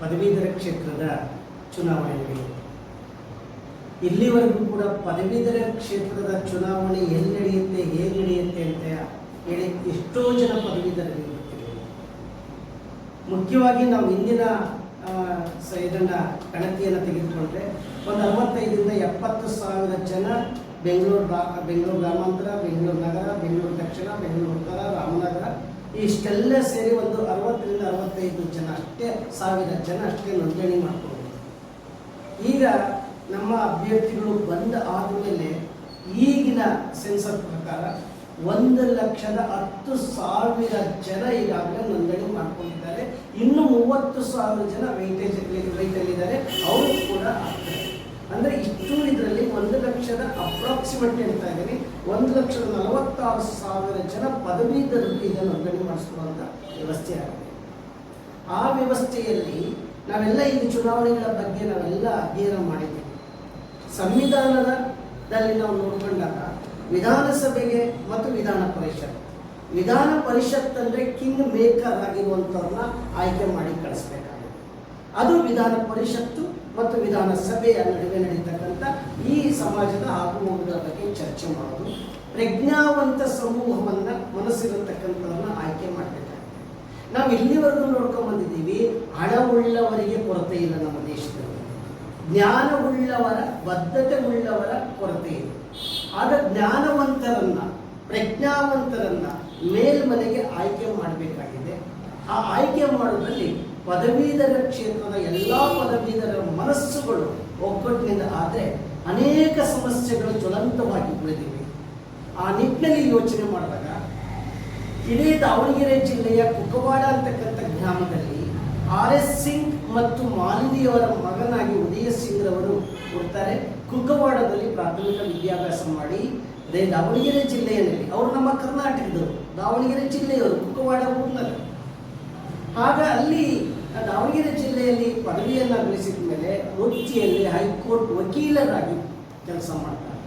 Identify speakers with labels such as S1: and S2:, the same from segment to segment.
S1: ಪದವೀಧರ ಕ್ಷೇತ್ರದ ಚುನಾವಣೆ ನಡೆಯಿತು ಇಲ್ಲಿವರೆಗೂ ಕೂಡ ಪದವೀಧರ ಕ್ಷೇತ್ರದ ಚುನಾವಣೆ ಎಲ್ಲಿ ನಡೆಯುತ್ತೆ, ಹೇಗೆ ನಡೆಯುತ್ತೆ ಅಂತ ಹೇಳಿ ಎಷ್ಟೋ ಜನ ಗೊತ್ತಿರಲಿಲ್ಲ. ಮುಖ್ಯವಾಗಿ ನಾವು ಇಂದಿನ ಇದನ್ನ ಗಣತಿಯನ್ನು ತೆಗೆದುಕೊಂಡ್ರೆ ಒಂದು ಅರವತ್ತೈದರಿಂದ ಎಪ್ಪತ್ತು ಸಾವಿರ ಜನ ಬೆಂಗಳೂರು ಬೆಂಗಳೂರು ಗ್ರಾಮಾಂತರ, ಬೆಂಗಳೂರು ನಗರ, ಬೆಂಗಳೂರು ದಕ್ಷಿಣ, ಬೆಂಗಳೂರು ಉತ್ತರ, ರಾಮನಗರ ಇಷ್ಟೆಲ್ಲ ಸೇರಿ ಒಂದು ಅರವತ್ತರಿಂದ ಅರವತ್ತೈದು ಜನ ಅಷ್ಟೇ, ಸಾವಿರ ಜನ ಅಷ್ಟೇ ನೋಂದಣಿ ಮಾಡ್ಕೊಂಡು ಈಗ ನಮ್ಮ ಅಭ್ಯರ್ಥಿಗಳು ಬಂದ ಆದಮೇಲೆ ಈಗಿನ ಸೆನ್ಸರ್ ಪ್ರಕಾರ ಒಂದು ಲಕ್ಷದ ಹತ್ತು ಸಾವಿರ ಜನ ಈಗಾಗಲೇ ನೋಂದಣಿ ಮಾಡ್ಕೊಂಡಿದ್ದಾರೆ. ಇನ್ನು ಮೂವತ್ತು ಸಾವಿರ ಜನ ವೈಟೇಜ್ ವೈಟಲ್ಲಿದ್ದಾರೆ ಅವರು ಕೂಡ ಆಗ್ತಾರೆ. ಅಂದರೆ ಇಷ್ಟು ಇದರಲ್ಲಿ ಒಂದು ಲಕ್ಷದ ಅಪ್ರಾಕ್ಸಿಮೇಟ್ ಹೇಳ್ತಾ ಇದ್ದೀನಿ. ಒಂದು ಲಕ್ಷದ ನಲವತ್ತಾರು ಸಾವಿರ ಜನ ಪದವೀಧರರು ಇದನ್ನು ನೋಂದಣಿ ಮಾಡಿಸಿಕೊಳ್ಳುವಂಥ ವ್ಯವಸ್ಥೆ ಆಗಿದೆ. ಆ ವ್ಯವಸ್ಥೆಯಲ್ಲಿ ನಾವೆಲ್ಲ ಈ ಚುನಾವಣೆಗಳ ಬಗ್ಗೆ ನಾವೆಲ್ಲ ಅಧ್ಯಯನ ಮಾಡಿದ್ದೇವೆ. ಸಂವಿಧಾನದಲ್ಲಿ ನಾವು ನೋಡಿಕೊಂಡಾಗ ವಿಧಾನಸಭೆಗೆ ಮತ್ತು ವಿಧಾನ ಪರಿಷತ್. ವಿಧಾನ ಪರಿಷತ್ ಅಂದರೆ ಕಿಂಗ್ ಮೇಕರ್ ಆಗಿರುವಂಥವ್ರನ್ನ ಆಯ್ಕೆ ಮಾಡಿ ಕಳಿಸ್ಬೇಕಾಗುತ್ತೆ. ಅದು ವಿಧಾನ ಪರಿಷತ್ತು ಮತ್ತು ವಿಧಾನಸಭೆಯ ನಡುವೆ ನಡೀತಕ್ಕಂಥ ಈ ಸಮಾಜದ ಆಗುಹೋಗುಗಳ ಬಗ್ಗೆ ಚರ್ಚೆ ಮಾಡೋದು. ಪ್ರಜ್ಞಾವಂತ ಸಮೂಹವನ್ನ ಮನಸ್ಸಿರತಕ್ಕಂಥವ್ರನ್ನ ಆಯ್ಕೆ ಮಾಡಬೇಕಾಗುತ್ತೆ. ನಾವು ಇಲ್ಲಿವರೆಗೂ ನೋಡ್ಕೊಂಡ್ ಬಂದಿದ್ದೀವಿ, ಹಣವುಳ್ಳವರಿಗೆ ಕೊರತೆ ಇಲ್ಲ ನಮ್ಮ ದೇಶದಲ್ಲಿ. ಜ್ಞಾನವುಳ್ಳವರ ಬದ್ಧತೆ ಉಳ್ಳವರ ಕೊರತೆ ಇದೆ ಆಗ ಜ್ಞಾನವಂತರನ್ನ, ಪ್ರಜ್ಞಾವಂತರನ್ನ ಮೇಲ್ಮನೆಗೆ ಆಯ್ಕೆ ಮಾಡಬೇಕಾಗಿದೆ. ಆ ಆಯ್ಕೆ ಮಾಡೋದ್ರಲ್ಲಿ ಪದವೀಧರ ಕ್ಷೇತ್ರದ ಎಲ್ಲ ಪದವೀಧರ ಮನಸ್ಸುಗಳು ಒಗ್ಗಟ್ಟಿನಿಂದ ಆದರೆ ಅನೇಕ ಸಮಸ್ಯೆಗಳು ಜ್ವಲಂತವಾಗಿ ಉಳಿದಿವೆ. ಆ ನಿಟ್ಟಿನಲ್ಲಿ ಯೋಚನೆ ಮಾಡಿದಾಗ ಇಡೀ ದಾವಣಗೆರೆ ಜಿಲ್ಲೆಯ ಕುಕ್ಕವಾಡ ಅಂತಕ್ಕಂಥ ಗ್ರಾಮದಲ್ಲಿ ಆರ್ ಎಸ್ ಸಿಂಗ್ ಮತ್ತು ಮಾಲಿನಿಯವರ ಮಗನಾಗಿ ಉದಯ ಸಿಂಗ್ ಅವರು ಕೊಡ್ತಾರೆ ಕುಕ್ಕವಾಡದಲ್ಲಿ ಪ್ರಾಥಮಿಕ ವಿದ್ಯಾಭ್ಯಾಸ ಮಾಡಿ, ಅದೇ ದಾವಣಗೆರೆ ಜಿಲ್ಲೆಯಲ್ಲಿ, ಅವರು ನಮ್ಮ ಕರ್ನಾಟಕದವರು, ದಾವಣಗೆರೆ ಜಿಲ್ಲೆಯವರು, ಕುಕ್ಕವಾಡ ಊರಿನಲ್ಲಿ ಆಗ ಅಲ್ಲಿ ದಾವಣಗೆರೆ ಜಿಲ್ಲೆಯಲ್ಲಿ ಪದವಿಯನ್ನು ಗಳಿಸಿದ ಮೇಲೆ ವೃತ್ತಿಯಲ್ಲಿ ಹೈಕೋರ್ಟ್ ವಕೀಲರಾಗಿ ಕೆಲಸ ಮಾಡ್ತಾರೆ.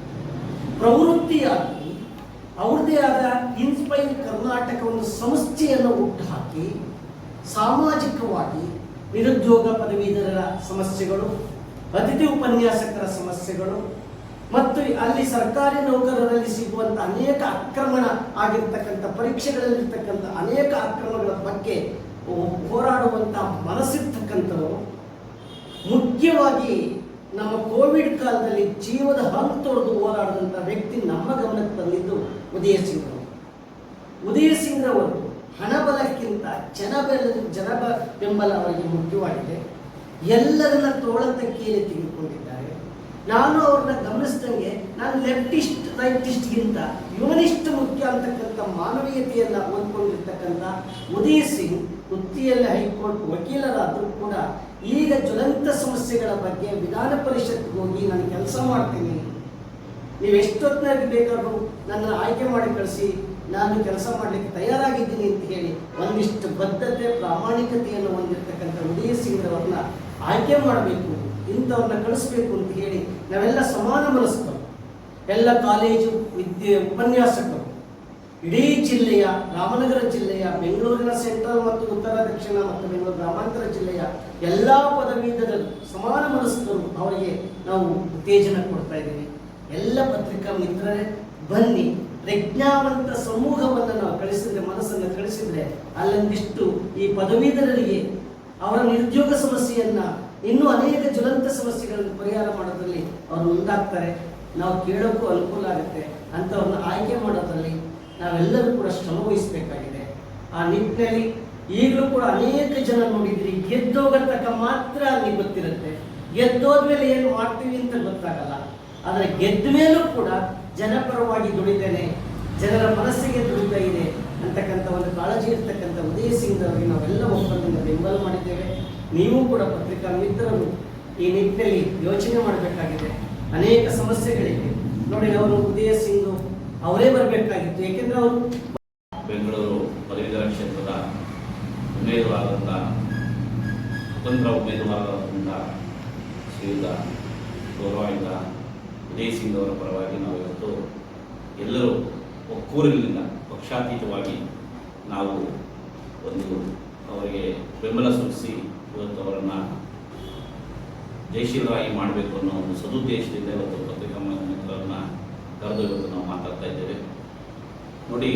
S1: ಪ್ರವೃತ್ತಿಯಾಗಿ ಅವ್ರದ್ದೇ ಆದ ಇನ್ಸ್ಪೈರ್ ಕರ್ನಾಟಕ ಒಂದು ಸಂಸ್ಥೆಯನ್ನು ಹುಟ್ಟುಹಾಕಿ ಸಾಮಾಜಿಕವಾಗಿ ನಿರುದ್ಯೋಗ ಪದವೀಧರರ ಸಮಸ್ಯೆಗಳು, ಅತಿಥಿ ಉಪನ್ಯಾಸಕರ ಸಮಸ್ಯೆಗಳು ಮತ್ತು ಅಲ್ಲಿ ಸರ್ಕಾರಿ ನೌಕರರಲ್ಲಿ ಸಿಗುವಂಥ ಅನೇಕ ಆಕ್ರಮಣ ಆಗಿರ್ತಕ್ಕಂಥ, ಪರೀಕ್ಷೆಗಳಲ್ಲಿರ್ತಕ್ಕಂಥ ಅನೇಕ ಆಕ್ರಮಗಳ ಬಗ್ಗೆ ಹೋರಾಡುವಂಥ ಮನಸ್ಸಿರ್ತಕ್ಕಂಥವರು, ಮುಖ್ಯವಾಗಿ ನಮ್ಮ ಕೋವಿಡ್ ಕಾಲದಲ್ಲಿ ಜೀವದ ಹಂಗ್ ತೊಡೆದು ಹೋರಾಡಿದಂಥ ವ್ಯಕ್ತಿ ನಮ್ಮ ಗಮನಕ್ಕೆ ತಂದಿದ್ದು ಉದಯ ಸಿಂಗ್ ಅವರು ಉದಯ ಸಿಂಗ್ ಅವರು ಹಣಬಲಕ್ಕಿಂತ ಜನಬಲ ಜನ ಬೆಂಬಲ ಅವರಿಗೆ ಮುಖ್ಯವಾಗಿದೆ. ಎಲ್ಲರನ್ನ ತೋಳಂತ ಕೇಳಿ ತೆಗೆದುಕೊಂಡಿದ್ದಾರೆ. ನಾನು ಅವ್ರನ್ನ ಗಮನಿಸಿದಂಗೆ ನಾನು ಲೆಫ್ಟಿಸ್ಟ್, ರೈಟಿಸ್ಟ್ಗಿಂತ ಯುವನಿಸ್ಟ್ ಮುಖ್ಯ ಅಂತಕ್ಕಂಥ ಮಾನವೀಯತೆಯನ್ನು ಹೊಂದ್ಕೊಂಡಿರ್ತಕ್ಕಂಥ ಉದಯ ಸಿಂಗ್ ವೃತ್ತಿಯಲ್ಲಿ ಹೈಕೋರ್ಟ್ ವಕೀಲರಾದರೂ ಕೂಡ ಈಗ ಜ್ವಲಂತ ಸಮಸ್ಯೆಗಳ ಬಗ್ಗೆ ವಿಧಾನ ಪರಿಷತ್ಗೆ ಹೋಗಿ ನಾನು ಕೆಲಸ ಮಾಡ್ತೀನಿ. ನೀವು ಎಷ್ಟೊತ್ತಿನಾಗಿ ಬೇಕಾದರೂ ನನ್ನ ಆಯ್ಕೆ ಮಾಡಿ ಕಳಿಸಿ, ನಾನು ಕೆಲಸ ಮಾಡಲಿಕ್ಕೆ ತಯಾರಾಗಿದ್ದೀನಿ ಅಂತ ಹೇಳಿ ಒಂದಿಷ್ಟು ಬದ್ಧತೆ, ಪ್ರಾಮಾಣಿಕತೆಯನ್ನು ಹೊಂದಿರತಕ್ಕಂಥ ಉದಯ ಸಿಂಗ್ ಅವರನ್ನ ಆಯ್ಕೆ ಮಾಡಬೇಕು, ಇಂಥವ್ರನ್ನ ಕಳಿಸ್ಬೇಕು ಅಂತ ಹೇಳಿ ನಾವೆಲ್ಲ ಸಮಾನ ಮನಸ್ಕರು. ಎಲ್ಲ ಕಾಲೇಜು, ವಿದ್ಯೆ, ಉಪನ್ಯಾಸಕರು. ಇಡೀ ಜಿಲ್ಲೆಯ, ರಾಮನಗರ ಜಿಲ್ಲೆಯ, ಬೆಂಗಳೂರಿನ ಸೆಂಟ್ರಲ್ ಮತ್ತು ಉತ್ತರ, ದಕ್ಷಿಣ ಮತ್ತು ಬೆಂಗಳೂರು ಗ್ರಾಮಾಂತರ ಜಿಲ್ಲೆಯ ಎಲ್ಲ ಪದವೀಧರರು, ಸಮಾನ ಮನಸ್ಕರು ಅವರಿಗೆ ನಾವು ಉತ್ತೇಜನ ಕೊಡ್ತಾ ಇದ್ದೀವಿ. ಎಲ್ಲ ಪತ್ರಿಕಾ ಮಿತ್ರರೇ, ಬನ್ನಿ. ಪ್ರಜ್ಞಾವಂತ ಸಮೂಹವನ್ನು ನಾವು ಕಳಿಸಿದ್ರೆ, ಮನಸ್ಸನ್ನು ಕಳಿಸಿದ್ರೆ ಅಲ್ಲೊಂದಿಷ್ಟು ಈ ಪದವೀಧರರಿಗೆ ಅವರ ನಿರುದ್ಯೋಗ ಸಮಸ್ಯೆಯನ್ನ ಇನ್ನೂ ಅನೇಕ ಜ್ವಲಂತ ಸಮಸ್ಯೆಗಳನ್ನು ಪರಿಹಾರ ಮಾಡೋದ್ರಲ್ಲಿ ಅವರು ಮುಂದಾಗ್ತಾರೆ ನಾವು ಕೇಳೋಕ್ಕೂ ಅನುಕೂಲ ಆಗುತ್ತೆ. ಅಂಥವ್ರನ್ನ ಆಯ್ಕೆ ಮಾಡೋದ್ರಲ್ಲಿ ನಾವೆಲ್ಲರೂ ಕೂಡ ಶ್ರಮ ವಹಿಸಬೇಕಾಗಿದೆ. ಆ ನಿಟ್ಟಿನಲ್ಲಿ ಈಗಲೂ ಕೂಡ ಅನೇಕ ಜನ ನೋಡಿದ್ರಿ, ಗೆದ್ದೋಗತಕ್ಕ ಮಾತ್ರ ಅಲ್ಲಿ ಗೊತ್ತಿರುತ್ತೆ. ಗೆದ್ದೋದ್ಮೇಲೆ ಏನು ಮಾಡ್ತೀವಿ ಅಂತ ಗೊತ್ತಾಗಲ್ಲ. ಆದರೆ ಗೆದ್ದ ಮೇಲೂ ಕೂಡ ಜನಪರವಾಗಿ ದುಡಿದೇನೆ ಜನರ ಮನಸ್ಸಿಗೆ ದುಡಿತಾ ಇದೆ ಅಂತಕ್ಕಂಥ ಒಂದು ಕಾಳಜಿ ಇರ್ತಕ್ಕಂಥ ಉದಯ ಸಿಂಗ್ ಅವರಿಗೆ ನಾವೆಲ್ಲ ಒಪ್ಪಂದದಿಂದ ಬೆಂಬಲ ಮಾಡಿದ್ದೇವೆ. ನೀವು ಕೂಡ ಪತ್ರಿಕಾ ಮಿತ್ರರು ಈ ನಿಟ್ಟಿನಲ್ಲಿ ಯೋಚನೆ ಮಾಡಬೇಕಾಗಿದೆ. ಅನೇಕ ಸಮಸ್ಯೆಗಳಿವೆ. ನೋಡಿ, ಅವರು ಉದಯ ಸಿಂಗ್ ಅವರೇ ಬರಬೇಕಾಗಿತ್ತು. ಏಕೆಂದ್ರೆ ಅವರು
S2: ಬೆಂಗಳೂರು ಪದವೀಧರ ಕ್ಷೇತ್ರದ ಉಮೇದುವಾರರಾದಂಥ ಸ್ವತಂತ್ರ ಉಮೇದುವಾರರಾದಂಥ ಶ್ರೀಯುತ ಗೌರವಾಯುತ ಉದಯ್ ಸಿಂಗ್ ಅವರ ಪರವಾಗಿ ನಾವು ಇವತ್ತು ಎಲ್ಲರೂ ಒಕ್ಕೂರಿನಿಂದ ಪಕ್ಷಾತೀತವಾಗಿ ನಾವು ಒಂದು ಅವರಿಗೆ ಬೆಂಬಲ ಸೂಚಿಸಿ ಇವತ್ತು ಅವರನ್ನು ಜಯಶೀಲರಾಗಿ ಮಾಡಬೇಕು ಅನ್ನೋ ಒಂದು ಸದುದ್ದೇಶದಿಂದ ಇವತ್ತು ಕರೆದು ಇವತ್ತು ನಾವು ಮಾತಾಡ್ತಾ ಇದ್ದೇವೆ. ನೋಡಿ,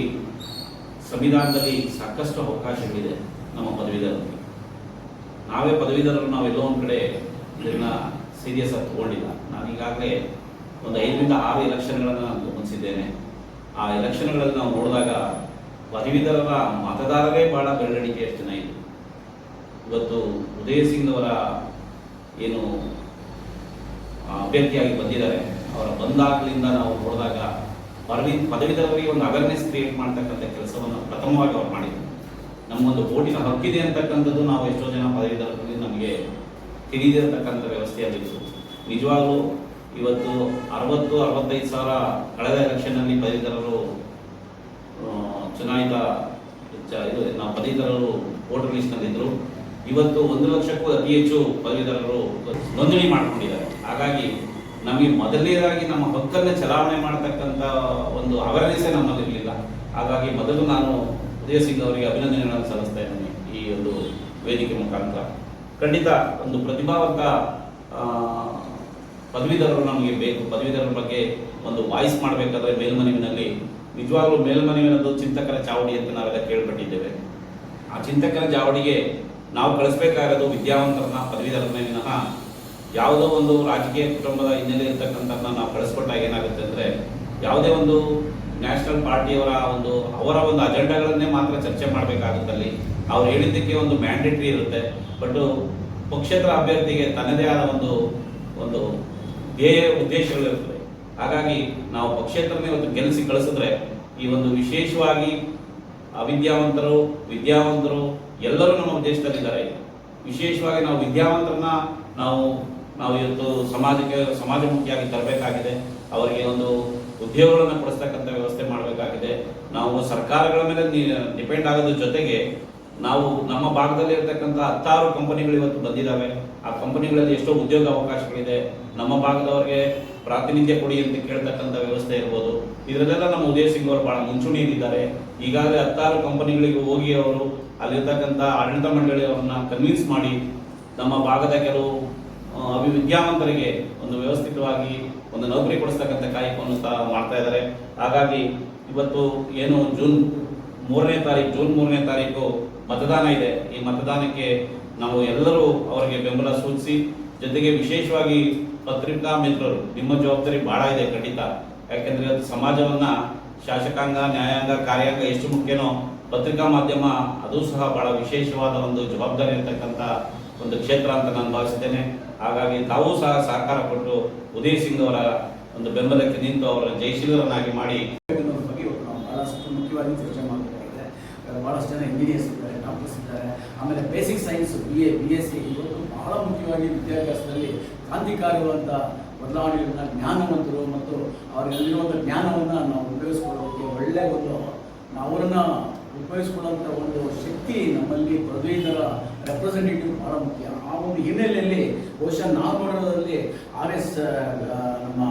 S2: ಸಂವಿಧಾನದಲ್ಲಿ ಸಾಕಷ್ಟು ಅವಕಾಶಗಳಿದೆ ನಮ್ಮ ಪದವೀಧರರಿಗೆ ನಾವೇ ಪದವೀಧರರು ನಾವೆಲ್ಲೋ ಒಂದು ಕಡೆ ಇದನ್ನ ಸೀರಿಯಸ್ ಆಗಿ ತಗೊಂಡಿಲ್ಲ. ನಾನು ಈಗಾಗಲೇ ಒಂದು ಐದರಿಂದ ಆರು ಎಲೆಕ್ಷನ್ಗಳನ್ನು ನಾನು ಗಮನಿಸಿದ್ದೇನೆ. ಆ ಎಲೆಕ್ಷನ್ಗಳಲ್ಲಿ ನಾವು ನೋಡಿದಾಗ ಪದವೀಧರರ ಮತದಾರರೇ ಬಹಳ ಬೆಳವಣಿಗೆ ಎಷ್ಟು ಜನ ಇದೆ ಇವತ್ತು ಉದಯ್ ಸಿಂಗ್ ಅವರ ಏನು ಅಭ್ಯರ್ಥಿಯಾಗಿ ಬಂದಿದ್ದಾರೆ. ಅವರ ಬಂದಾಗಲಿಂದ ನಾವು ನೋಡಿದಾಗ ಪದವಿ ಪದವೀಧರರಿಗೆ ಒಂದು ಅವೇರ್ನೆಸ್ ಕ್ರಿಯೇಟ್ ಮಾಡ್ತಕ್ಕಂಥ ಕೆಲಸವನ್ನು ಪ್ರಥಮವಾಗಿ ಅವ್ರು ಮಾಡಿದ್ರು. ನಮಗೊಂದು ಓಟಿನ ಹಕ್ಕಿದೆ ಅಂತಕ್ಕಂಥದ್ದು ನಾವು ಎಷ್ಟೋ ಜನ ಪದವೀಧರರಲ್ಲಿ ನಮಗೆ ತಿಳಿದಿರತಕ್ಕಂಥ ವ್ಯವಸ್ಥೆಯಲ್ಲಿತ್ತು ನಿಜವಾಗಲೂ ಇವತ್ತು ಅರವತ್ತು, ಅರವತ್ತೈದು ಸಾವಿರ ಕಳೆದ ಎಲೆಕ್ಷನ್ನಲ್ಲಿ ಪದವೀಧರರು ಚುನಾಯಿತ ಇದು, ನಾವು ಪದವೀಧರರು ವೋಟರ್ ಲಿಸ್ಟ್ನಲ್ಲಿದ್ದರು ಇವತ್ತು ಒಂದು ಲಕ್ಷಕ್ಕೂ ಅತಿ ಹೆಚ್ಚು ಪದವೀಧರರು ನೋಂದಣಿ ಮಾಡಿಕೊಂಡಿದ್ದಾರೆ. ಹಾಗಾಗಿ ನಮಗೆ ಮೊದಲನೇದಾಗಿ ನಮ್ಮ ಹಕ್ಕನ್ನು ಚಲಾವಣೆ ಮಾಡತಕ್ಕಂಥ ಒಂದು ಅವೇರ್ನೆಸ್ಸೇ ನಮ್ಮಲ್ಲಿ ಇರಲಿಲ್ಲ. ಹಾಗಾಗಿ ಮೊದಲು ನಾನು ಉದಯ ಸಿಂಗ್ ಅವರಿಗೆ ಅಭಿನಂದನೆಗಳನ್ನು ಸಲ್ಲಿಸ್ತಾ ಇದ್ದೀನಿ ಈ ಒಂದು ವೇದಿಕೆ ಮುಖಾಂತರ. ಖಂಡಿತ ಒಂದು ಪ್ರತಿಭಾವಂತ ಪದವೀಧರರು ನಮಗೆ ಬೇಕು. ಪದವೀಧರರ ಬಗ್ಗೆ ಒಂದು ವಾಯ್ಸ್ ಮಾಡಬೇಕಾದ್ರೆ ಮೇಲ್ಮನವಿನಲ್ಲಿ, ನಿಜವಾಗ್ಲೂ ಮೇಲ್ಮನವಿನದ್ದು ಚಿಂತಕರ ಚಾವಡಿ ಅಂತ ನಾವೆಲ್ಲ ಕೇಳ್ಪಟ್ಟಿದ್ದೇವೆ. ಆ ಚಿಂತಕರ ಚಾವಡಿಗೆ ನಾವು ಕಳಿಸ್ಬೇಕಾಗಿರೋದು ವಿದ್ಯಾವಂತರನ್ನ, ಪದವೀಧರರನ್ನೇ ವಿನಃ ಯಾವುದೋ ಒಂದು ರಾಜಕೀಯ ಕುಟುಂಬದ ಹಿನ್ನೆಲೆ ಇರ್ತಕ್ಕಂಥದ್ದನ್ನ ನಾವು ಕಳಿಸ್ಕೊಟ್ಟಾಗ ಏನಾಗುತ್ತೆ ಅಂದರೆ ಯಾವುದೇ ಒಂದು ನ್ಯಾಷನಲ್ ಪಾರ್ಟಿಯವರ ಒಂದು, ಅವರ ಒಂದು ಅಜೆಂಡಾಗಳನ್ನೇ ಮಾತ್ರ ಚರ್ಚೆ ಮಾಡಬೇಕಾಗುತ್ತಲ್ಲಿ. ಅವ್ರು ಹೇಳಿದ್ದಕ್ಕೆ ಒಂದು ಮ್ಯಾಂಡೇಟ್ರಿ ಇರುತ್ತೆ. ಬಟ್ ಪಕ್ಷೇತರ ಅಭ್ಯರ್ಥಿಗೆ ತನ್ನದೇ ಆದ ಒಂದು ಒಂದು ಧ್ಯೇಯ ಉದ್ದೇಶಗಳಿರ್ತದೆ ಹಾಗಾಗಿ ನಾವು ಪಕ್ಷೇತರನೇ ಒಂದು ಗೆಲ್ಲಿಸಿ ಕಳಿಸಿದ್ರೆ ಈ ಒಂದು ವಿಶೇಷವಾಗಿ ಅವಿದ್ಯಾವಂತರು, ವಿದ್ಯಾವಂತರು ಎಲ್ಲರೂ ನಮ್ಮ ದೇಶದಲ್ಲಿದ್ದಾರೆ. ವಿಶೇಷವಾಗಿ ನಾವು ವಿದ್ಯಾವಂತರನ್ನ ನಾವು ನಾವು ಇವತ್ತು ಸಮಾಜಕ್ಕೆ, ಸಮಾಜಮುಖಿಯಾಗಿ ತರಬೇಕಾಗಿದೆ. ಅವರಿಗೆ ಒಂದು ಉದ್ಯೋಗಗಳನ್ನು ಕೊಡಿಸ್ತಕ್ಕಂಥ ವ್ಯವಸ್ಥೆ ಮಾಡಬೇಕಾಗಿದೆ. ನಾವು ಸರ್ಕಾರಗಳ ಮೇಲೆ ಡಿಪೆಂಡ್ ಆಗೋದ್ರ ಜೊತೆಗೆ ನಾವು ನಮ್ಮ ಭಾಗದಲ್ಲಿ ಇರತಕ್ಕಂಥ ಹತ್ತಾರು ಕಂಪನಿಗಳು ಇವತ್ತು ಬಂದಿದ್ದಾವೆ ಆ ಕಂಪನಿಗಳಲ್ಲಿ ಎಷ್ಟೋ ಉದ್ಯೋಗ ಅವಕಾಶಗಳಿದೆ. ನಮ್ಮ ಭಾಗದವರಿಗೆ ಪ್ರಾತಿನಿಧ್ಯ ಕೊಡಿ ಅಂತ ಕೇಳ್ತಕ್ಕಂಥ ವ್ಯವಸ್ಥೆ ಇರ್ಬೋದು. ಇದರಲ್ಲೆಲ್ಲ ನಮ್ಮ ಉದಯ ಸಿಂಗ್ ಅವರು ಬಹಳ ಮುಂಚೂಣಿಯಲ್ಲಿದ್ದಾರೆ. ಈಗಾಗಲೇ ಹತ್ತಾರು ಕಂಪನಿಗಳಿಗೆ ಹೋಗಿ ಅವರು ಅಲ್ಲಿರ್ತಕ್ಕಂಥ ಆಡಳಿತ ಮಂಡಳಿಯವರನ್ನ ಕನ್ವಿನ್ಸ್ ಮಾಡಿ ನಮ್ಮ ಭಾಗದ ಕೆಲವು ಅವಿ ವಿದ್ಯಾವಂತರಿಗೆ ಒಂದು ವ್ಯವಸ್ಥಿತವಾಗಿ ಒಂದು ನೌಕರಿ ಕೊಡಿಸ್ತಕ್ಕಂಥ ಕಾಯಕವನ್ನು ಸಹ ಮಾಡ್ತಾ ಇದ್ದಾರೆ. ಹಾಗಾಗಿ ಇವತ್ತು ಏನು ಜೂನ್ ಮೂರನೇ ತಾರೀಕು, ಜೂನ್ ಮೂರನೇ ತಾರೀಕು ಮತದಾನ ಇದೆ. ಈ ಮತದಾನಕ್ಕೆ ನಾವು ಎಲ್ಲರೂ ಅವರಿಗೆ ಬೆಂಬಲ ಸೂಚಿಸಿ, ಜೊತೆಗೆ ವಿಶೇಷವಾಗಿ ಪತ್ರಿಕಾ ಮಿತ್ರರು, ನಿಮ್ಮ ಜವಾಬ್ದಾರಿ ಬಹಳ ಇದೆ ಖಂಡಿತ. ಯಾಕೆಂದರೆ ಅದು ಸಮಾಜವನ್ನ ಶಾಸಕಾಂಗ, ನ್ಯಾಯಾಂಗ, ಕಾರ್ಯಾಂಗ ಎಷ್ಟು ಮುಖ್ಯನೋ ಪತ್ರಿಕಾ ಮಾಧ್ಯಮ, ಅದು ಸಹ ಬಹಳ ವಿಶೇಷವಾದ ಒಂದು ಜವಾಬ್ದಾರಿ ಇರತಕ್ಕಂಥ ಒಂದು ಕ್ಷೇತ್ರ ಅಂತ ನಾನು ಭಾವಿಸ್ತೇನೆ. ಹಾಗಾಗಿ ತಾವೂ ಸಹ ಸಹಕಾರ ಕೊಟ್ಟು ಉದಯ್ ಸಿಂಗ್ ಅವರ ಒಂದು ಬೆಂಬಲಕ್ಕೆ ನಿಂತು ಅವರ ಜಯಶೀಲರನ್ನಾಗಿ ಮಾಡಿ.
S3: ಭಾಳಷ್ಟು ಮುಖ್ಯವಾಗಿ ಚರ್ಚೆ ಮಾಡಬೇಕಾಗಿದೆ. ಬಹಳಷ್ಟು ಜನ ಇಂಜಿನಿಯರ್ಸ್ ಇದ್ದಾರೆ ಡಾಕ್ಟರ್ಸ್ ಇದ್ದಾರೆ. ಆಮೇಲೆ basic science B A B S C ಇವತ್ತು ಬಹಳ ಮುಖ್ಯವಾಗಿ ವಿದ್ಯಾಭ್ಯಾಸದಲ್ಲಿ ಕ್ರಾಂತಿಕಾರಿರುವಂಥ ಬದಲಾವಣೆಗಳನ್ನ ಜ್ಞಾನವಂತರು ಮತ್ತು ಅವರಲ್ಲಿರುವಂಥ ಜ್ಞಾನವನ್ನು ನಾವು ಉಪಯೋಗಿಸ್ಕೊಳ್ಳೋದಕ್ಕೆ ಒಳ್ಳೆಯ ಒಂದು ಅವರನ್ನು ಉಪಯೋಗಿಸ್ಕೊಳ್ಳೋಂಥ ಒಂದು ಶಕ್ತಿ ನಮ್ಮಲ್ಲಿ ಪ್ರದೇಶದ ರೆಪ್ರೆಸೆಂಟೇಟಿವ್ ಭಾಳ ಮುಖ್ಯ. ಆ ಒಂದು ಹಿನ್ನೆಲೆಯಲ್ಲಿ ಬಹುಶಃ ನಾವು ಆರ್ ಎಸ್ ನಮ್ಮ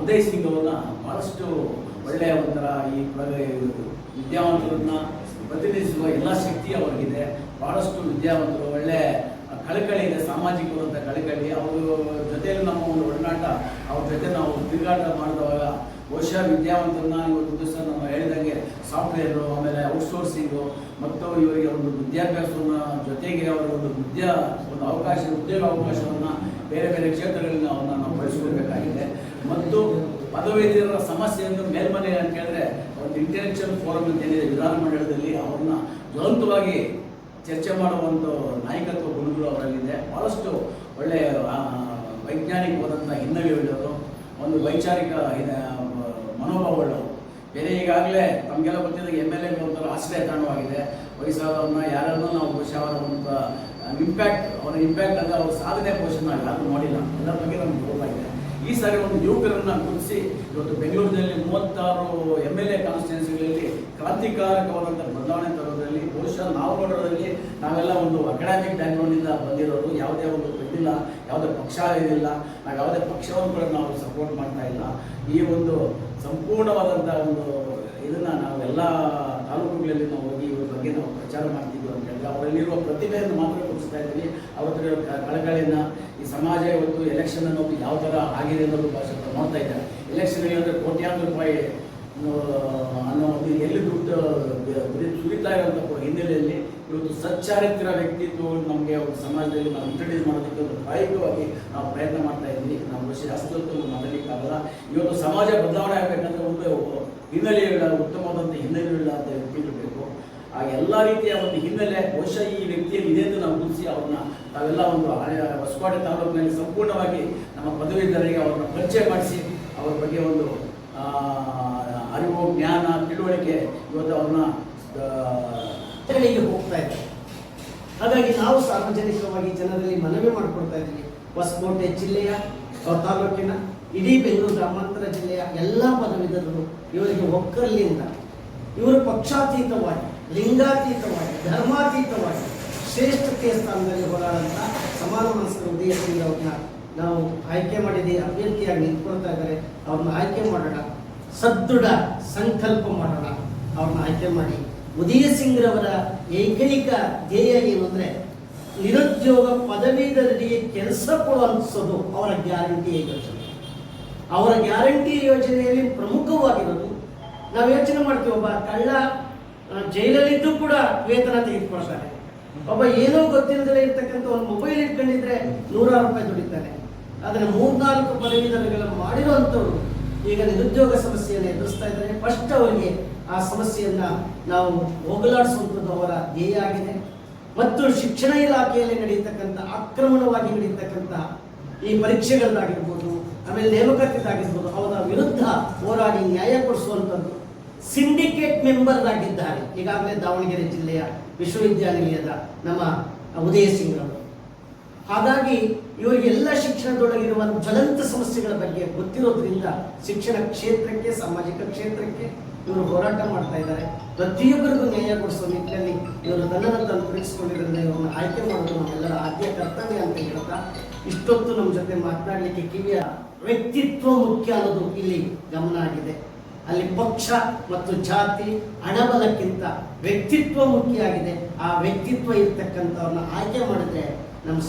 S3: ಉದಯ್ ಸಿಂಗ್ ಅವ್ರನ್ನ ಬಹಳಷ್ಟು ಒಳ್ಳೆಯ ಒಂಥರ ಈ ವಿದ್ಯಾವಂತರನ್ನ ಪ್ರತಿನಿಧಿಸುವ ಎಲ್ಲ ಶಕ್ತಿ ಅವರಿಗಿದೆ. ಭಾಳಷ್ಟು ವಿದ್ಯಾವಂತರು, ಒಳ್ಳೆ ಕಳಕಳಿ ಇದೆ ಸಾಮಾಜಿಕವಾದಂಥ ಕಳಕಳಿ. ಅವರು ಜೊತೆಯಲ್ಲಿ ನಮ್ಮ ಒಂದು ಒಡನಾಟ, ಅವ್ರ ಜೊತೆ ನಾವು ತಿರುಗಾಟ ಮಾಡಿದವಾಗ ಬಹುಶಃ ವಿದ್ಯಾವಂತರನ್ನ ಇವತ್ತು ದಿವಸ ನಾವು ಹೇಳಿದಂಗೆ ಸಾಫ್ಟ್ವೇರು ಆಮೇಲೆ ಔಟ್ಸೋರ್ಸಿಂಗು ಮತ್ತು ಇವರಿಗೆ ಒಂದು ವಿದ್ಯಾಭ್ಯಾಸವನ್ನು ಜೊತೆಗೆ ಅವರ ಒಂದು ವಿದ್ಯಾ, ಒಂದು ಅವಕಾಶ, ಉದ್ಯೋಗ ಅವಕಾಶವನ್ನು ಬೇರೆ ಬೇರೆ ಕ್ಷೇತ್ರಗಳಲ್ಲಿ ಅವನ್ನ ನಾವು ಬಳಸಿಕೊಳ್ಬೇಕಾಗಿದೆ. ಮತ್ತು ಪದವೀಧರರ ಸಮಸ್ಯೆಯನ್ನು ಮೇಲ್ಮನೆ ಅಂತ ಹೇಳಿದ್ರೆ ಒಂದು ಇಂಟೆಲೆಕ್ಚುಯಲ್ ಫೋರಮ್ ಅಂತ ಏನಿದೆ ವಿಧಾನಮಂಡಲದಲ್ಲಿ ಅವ್ರನ್ನ ಜ್ವಲಂತವಾಗಿ ಚರ್ಚೆ ಮಾಡುವ ಒಂದು ನಾಯಕತ್ವ ಗುಣಗಳು ಅವರಲ್ಲಿದೆ. ಭಾಳಷ್ಟು ಒಳ್ಳೆಯ ವೈಜ್ಞಾನಿಕವಾದಂಥ ಹಿನ್ನೆಲೆ ಒಂದು ವೈಚಾರಿಕ ಮನೋಭಾವವುಳ್ಳವರು ಬೇರೆ ಈಗಾಗಲೇ ತಮಗೆಲ್ಲ ಗೊತ್ತಿದ್ದ ಎಂ ಎಲ್ ಎ ಒಂಥರ ಆಶ್ರಯ ತಾಣವಾಗಿದೆ. ವಯಸ್ಸಾದವ್ರನ್ನ ಯಾರನ್ನೂ ನಾವು ಬಹುಶಃ ಅವರ ಒಂದು ಇಂಪ್ಯಾಕ್ಟ್ ಅವರ ಇಂಪ್ಯಾಕ್ಟ್ ಅಂದರೆ ಅವ್ರ ಸಾಧನೆ ಬಹುಶಃ ನಾವು ಯಾರು ನೋಡಿಲ್ಲ ಎಲ್ಲರ ಬಗ್ಗೆ ನಮ್ಗೆ ಗೊತ್ತಾಗಿದೆ ಈ ಸಾರಿ ಒಂದು ಯುವಕರನ್ನು ಗುರುತಿಸಿ ಇವತ್ತು ಬೆಂಗಳೂರಿನಲ್ಲಿ ಮೂವತ್ತಾರು ಎಂ ಎಲ್ ಎ ಕಾನ್ಸ್ಟಿಟ್ಯೂನ್ಸಿಗಳಲ್ಲಿ ಕ್ರಾಂತಿಕಾರಕವಾದಂಥ ಬದಲಾವಣೆ ತರೋದ್ರಲ್ಲಿ ಬಹುಶಃ ನಾವು ನೋಡೋದ್ರಲ್ಲಿ ನಾವೆಲ್ಲ ಒಂದು ಅಕಾಡೆಮಿಕ್ ಬ್ಯಾಕ್ಗ್ರೌಂಡಿಂದ ಬಂದಿರೋರು, ಯಾವುದೇ ಒಂದು ಇದಿಲ್ಲ, ಯಾವುದೇ ಪಕ್ಷ ಇದಿಲ್ಲ, ನಾವು ಯಾವುದೇ ಪಕ್ಷವನ್ನು ಕೂಡ ನಾವು ಸಪೋರ್ಟ್ ಮಾಡ್ತಾ ಇಲ್ಲ. ಈ ಒಂದು ಸಂಪೂರ್ಣವಾದಂಥ ಒಂದು ಇದನ್ನು ನಾವೆಲ್ಲ ತಾಲೂಕುಗಳಲ್ಲಿ ನಾವು ಹೋಗಿ ಇವ್ರ ಬಗ್ಗೆ ನಾವು ಪ್ರಚಾರ ಮಾಡ್ತಿದ್ವಿ ಅಂತ ಹೇಳಿದ್ರೆ, ಅವರಲ್ಲಿರುವ ಪ್ರತಿಭೆಯನ್ನು ಮಾತ್ರ ತೋರಿಸ್ತಾ ಇದ್ದೀವಿ ಅವ್ರ ಹತ್ರ ಇರೋ ಕ- ಕಳಕಳಿಯನ್ನ ಈ ಸಮಾಜ ಇವತ್ತು ಎಲೆಕ್ಷನ್ ಅನ್ನೋದು ಯಾವ ಥರ ಆಗಿದೆ ಅನ್ನೋದು ಭಾಷೆ ನೋಡ್ತಾ ಇದ್ದಾರೆ. ಎಲೆಕ್ಷನ್ ಅಂದರೆ ಕೋಟ್ಯಾಂತರ ರೂಪಾಯಿ ಅನ್ನೋ ಒಂದು ಎಲ್ಲಿ ದುಡ್ಡು ಸುರಿತಾ ಇರುವಂಥ ಹಿನ್ನೆಲೆಯಲ್ಲಿ ಇವತ್ತು ಸಚ್ಚಾರಿತ್ರ ವ್ಯಕ್ತಿತ್ವ ನಮಗೆ ಒಂದು ಸಮಾಜದಲ್ಲಿ ನಾವು ಇಂಟ್ರಡ್ಯೂಸ್ ಮಾಡೋದಕ್ಕೆ ಒಂದು ಪ್ರಾಯೋಗಿಕವಾಗಿ ನಾವು ಪ್ರಯತ್ನ ಮಾಡ್ತಾ ಇದ್ವಿ ನಾವು ಹೊತ್ತು ಮಾಡಲಿಕ್ಕಾಗಲ್ಲ ಇವತ್ತು ಸಮಾಜ ಬದಲಾವಣೆ ಆಗಬೇಕಂದ್ರೆ ಒಂದು ಹಿನ್ನೆಲೆಯುಳ್ಳ ಉತ್ತಮವಾದಂಥ ಹಿನ್ನೆಲೆಯುಳ್ಳ ಅಂತ ಬೇಕು. ಆ ಎಲ್ಲ ರೀತಿಯ ಒಂದು ಹಿನ್ನೆಲೆ, ಬಹುಶಃ ಈ ವ್ಯಕ್ತಿಯಲ್ಲಿ ಇದೆ ಅಂತ ನಾವು ಗುರುತಿಸಿ ಅವ್ರನ್ನ ತಾವೆಲ್ಲ ಒಂದು ಹಳೆಯ ಹೊಸಕೋಟೆ ತಾಲೂಕಿನಲ್ಲಿ ಸಂಪೂರ್ಣವಾಗಿ ನಮ್ಮ ಪದವೀಧರಿಗೆ ಅವ್ರನ್ನ ಪರಿಚಯ ಮಾಡಿಸಿ, ಅವ್ರ ಬಗ್ಗೆ ಒಂದು ಅರಿವು, ಜ್ಞಾನ, ತಿಳುವಳಿಕೆ ಇವತ್ತು ಅವ್ರನ್ನ
S1: ಹೋಗ್ತಾ ಇದ್ದಾರೆ ಹಾಗಾಗಿ ನಾವು ಸಾರ್ವಜನಿಕವಾಗಿ ಜನರಲ್ಲಿ ಮನವಿ ಮಾಡಿಕೊಡ್ತಾ ಇದ್ದೀವಿ. ಹೊಸಕೋಟೆ ಜಿಲ್ಲೆಯ ತಾಲೂಕಿನ, ಇಡೀ ಬೆಂಗಳೂರು ಗ್ರಾಮಾಂತರ ಜಿಲ್ಲೆಯ ಎಲ್ಲ ಪದವೀಧರರು ಇವರಿಗೆ ಒಕ್ಕಲ್ಲಿಂದ ಇವರು ಪಕ್ಷಾತೀತವಾಗಿ, ಲಿಂಗಾತೀತವಾಗಿ, ಧರ್ಮಾತೀತವಾಗಿ ಶ್ರೇಷ್ಠತೆಯ ಸ್ಥಾನದಲ್ಲಿ ಹೋರಾಡಂತ ಸಮಾನ ಮನಸ್ಕರ ಉದಯ ಸಿಂಗ್ ಅವ್ರನ್ನ ನಾವು ಆಯ್ಕೆ ಮಾಡಿದ್ದೀವಿ, ಅಭ್ಯರ್ಥಿಯಾಗಿ ನಿಂತ್ಕೊಳ್ತಾ ಇದ್ದಾರೆ. ಅವ್ರನ್ನ ಆಯ್ಕೆ ಮಾಡೋಣ, ಸದೃಢ ಸಂಕಲ್ಪ ಮಾಡೋಣ. ಅವ್ರನ್ನ ಆಯ್ಕೆ ಮಾಡಿ. ಉದಯ ಸಿಂಗ್ರವರ ಏಕೈಕ ಧ್ಯೇಯ ಏನು ಅಂದ್ರೆ, ನಿರುದ್ಯೋಗ ಪದವೀಧರರಿಗೆ ಕೆಲಸ ಕೊಡುವಂಥದ್ದು ಅವರ ಗ್ಯಾರಂಟಿ ಯೋಜನೆ. ಅವರ ಗ್ಯಾರಂಟಿ ಯೋಜನೆಯಲ್ಲಿ ಪ್ರಮುಖವಾಗಿರೋದು, ನಾವು ಯೋಚನೆ ಮಾಡ್ತೀವಿ, ಒಬ್ಬ ಕಳ್ಳ ಜೈಲಲ್ಲಿದ್ದು ಕೂಡ ವೇತನ ತೆಗೆದುಕೊಳ್ತಾರೆ ಒಬ್ಬ ಏನೋ ಗೊತ್ತಿಲ್ಲದೆ ಇರ್ತಕ್ಕಂಥ ಒಂದು ಮೊಬೈಲ್ ಇಟ್ಕೊಂಡಿದ್ರೆ ನೂರಾರು ರೂಪಾಯಿ ದುಡಿತಾನೆ. ಆದರೆ ಮೂರ್ನಾಲ್ಕು ಪದವೀಧರಗಳನ್ನು ಮಾಡಿರುವಂಥವ್ರು ಈಗ ನಿರುದ್ಯೋಗ ಸಮಸ್ಯೆಯನ್ನು ಎದುರಿಸ್ತಾ ಇದ್ದಾರೆ. ಫಸ್ಟ್ ಅವರಿಗೆ ಆ ಸಮಸ್ಯೆಯನ್ನು ನಾವು ಹೋಗಲಾಡಿಸುವಂಥದ್ದು ಅವರ ಧ್ಯೇಯ ಆಗಿದೆ. ಮತ್ತು ಶಿಕ್ಷಣ ಇಲಾಖೆಯಲ್ಲಿ ನಡೆಯತಕ್ಕಂಥ ಆಕ್ರಮಣವಾಗಿ ನಡೆಯತಕ್ಕಂಥ ಈ ಪರೀಕ್ಷೆಗಳನ್ನಾಗಿರ್ಬೋದು, ಆಮೇಲೆ ನೇಮಕಾತಿದ್ದಾಗಿರ್ಬೋದು ಅವರ ವಿರುದ್ಧ ಹೋರಾಡಿ ನ್ಯಾಯ ಕೊಡಿಸುವಂಥದ್ದು ಸಿಂಡಿಕೇಟ್ ಮೆಂಬರ್ ಆಗಿದ್ದಾರೆ ಈಗಾಗಲೇ ದಾವಣಗೆರೆ ಜಿಲ್ಲೆಯ ವಿಶ್ವವಿದ್ಯಾನಿಲಯದ ನಮ್ಮ ಉದಯ ಸಿಂಗ್ ಅವರು. ಹಾಗಾಗಿ ಇವರಿಗೆಲ್ಲ ಶಿಕ್ಷಣದೊಳಗಿರುವ ಜ್ವಲಂತ ಸಮಸ್ಯೆಗಳ ಬಗ್ಗೆ ಗೊತ್ತಿರೋದ್ರಿಂದ ಶಿಕ್ಷಣ ಕ್ಷೇತ್ರಕ್ಕೆ, ಸಾಮಾಜಿಕ ಕ್ಷೇತ್ರಕ್ಕೆ ಇವರು ಹೋರಾಟ ಮಾಡ್ತಾ ಇದ್ದಾರೆ. ಪ್ರತಿಯೊಬ್ಬರಿಗೂ ನ್ಯಾಯ ಕೊಡಿಸುವ ನಿಟ್ಟಿನಲ್ಲಿ ಇವರು ತನ್ನನ್ನು ತಾನು ಇವರನ್ನು ಆಯ್ಕೆ ಮಾಡೋದು ನಮ್ಮೆಲ್ಲರ ಆದ್ಯ ಕರ್ತವ್ಯ ಅಂತ ಹೇಳ್ತಾ ಇಷ್ಟೊತ್ತು ನಮ್ಮ ಜೊತೆ ಮಾತನಾಡಲಿಕ್ಕೆ ಕಿವಿಯ ವ್ಯಕ್ತಿತ್ವ ಮುಖ್ಯ ಅನ್ನೋದು ಇಲ್ಲಿ ಗಮನ ಆಗಿದೆ. ಅಲ್ಲಿ ಪಕ್ಷ ಮತ್ತು ಜಾತಿ, ಹಣಬಲಕ್ಕಿಂತ ವ್ಯಕ್ತಿತ್ವ ಮುಖ್ಯ ಆಗಿದೆ. ಆ ವ್ಯಕ್ತಿತ್ವ ಇರ್ತಕ್ಕಂಥವ್ರನ್ನ ಆಯ್ಕೆ ಮಾಡಿದ್ರೆ ನಮ್ಮ